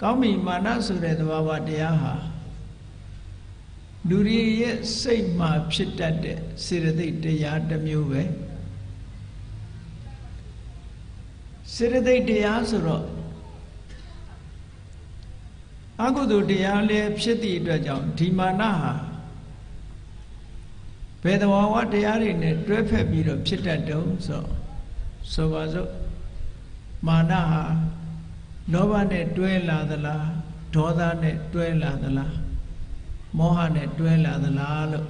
ကောင်းပြီမာနဆိုတဲ့သဘာဝတရားဟာလူတွေရဲ့စိတ်မှာဖြစ်တတ်တဲ့စေတသိက်တရားတစ်မျိုးပဲစေတသိက်တရားဆိုတော့အကုသိုလ်တရားလည်းဖြစ်သည့်အတွက်ကြောင့်ဒီမာနဟာဘယ်သဘာဝတရားတွေနဲ့တွဲဖက်ပြီးတော့ဖြစ်တတ်တုံးဆိုဆိုပါစို့မာနဟာ လောဘနဲ့တွဲလာသလားဒေါသနဲ့တွဲလာသလားမောဟနဲ့တွဲလာသလားလို့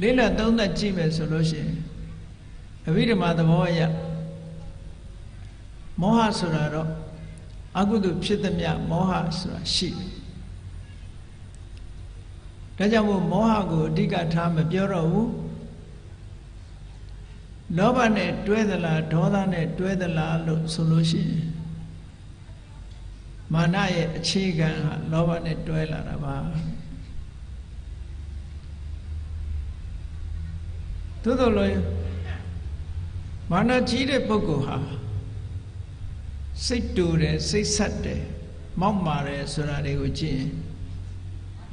လေးလာသုံးသက်ကြည့်မယ်ဆိုလို့ရှိရင်အဘိဓမ္မာသဘောအရမောဟဆိုတာတော့အကုသိုလ်ဖြစ်သမျှမောဟဆိုတာရှိတယ်ဒါကြောင့်မို့မောဟကိုအဓိကထားမပြောတော့ဘူး လောဘနဲ့တွဲသလားဒေါသနဲ့တွဲသလားလို့ဆိုလို့ရှိရင်မာနရဲ့အခြေခံဟာလောဘနဲ့တွဲလာတာပါသို့တော်လည်းမာနကြီးတဲ့ပုဂ္ဂိုလ်ဟာစိတ်တူတယ်စိတ်ဆက်တယ်မောက်မာတယ်ဆိုတာတွေကိုကြည့်ရင်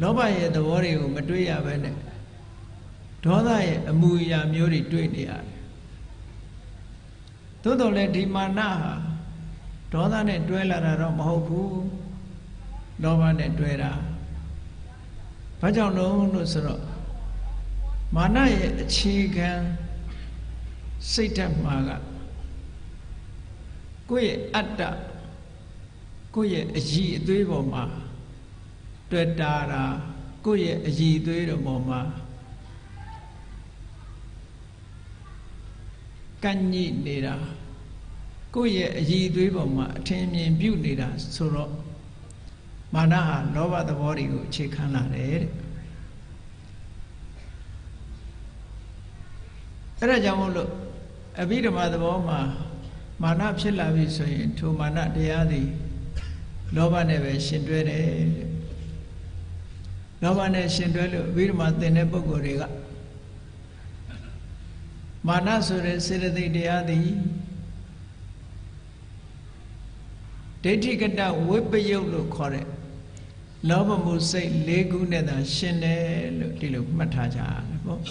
လောဘရဲ့သဘောတွေကိုမတွေးရဘဲနဲ့ဒေါသရဲ့အမူအရာမျိုးတွေတွေးနေရတယ် သို့တော်လည်းဒီမာနဟာဒေါသနဲ့တွဲလာတာတော့မဟုတ်ဘူးလောဘနဲ့တွဲတာဘာကြောင့်လို့လို့ဆိုတော့မာနရဲ့အခြေခံစိတ်ဓာတ်မှာကကိုယ့်ရဲ့အတ္တကိုယ့်ရဲ့အည်အသွေးပေါ်မှာတွေ့တာတာကိုယ့်ရဲ့အည်အသွေးတော်ပေါ်မှာ ကန့်ညိနေတာကိုယ့်ရဲ့အည်အသွေးပေါ်မှာအထင်မြင်ပြုနေတာဆိုတော့မာနဟာလောဘသဘောတွေကိုအခြေခံလာတယ်တဲ့အဲ့ဒါကြောင့်မို့လို့အဘိဓမ္မာသဘောမှာမာနဖြစ်လာပြီဆိုရင်ထိုမာနတရားသည်လောဘနဲ့ပဲရှင်တွဲတယ်လောဘနဲ့ရှင်တွဲလို့အဘိဓမ္မာသင်တဲ့ပုဂ္ဂိုလ်တွေက မာနဆိုတဲ့စေတသိက်တရားသည်ဒိဋ္ဌိကတဝိပယုတ်လို့ခေါ်တဲ့လောဘမှုစိတ်၄ခုနဲ့သာရှင်တယ်လို့ဒီလိုမှတ်ထားကြရတယ်ပေါ့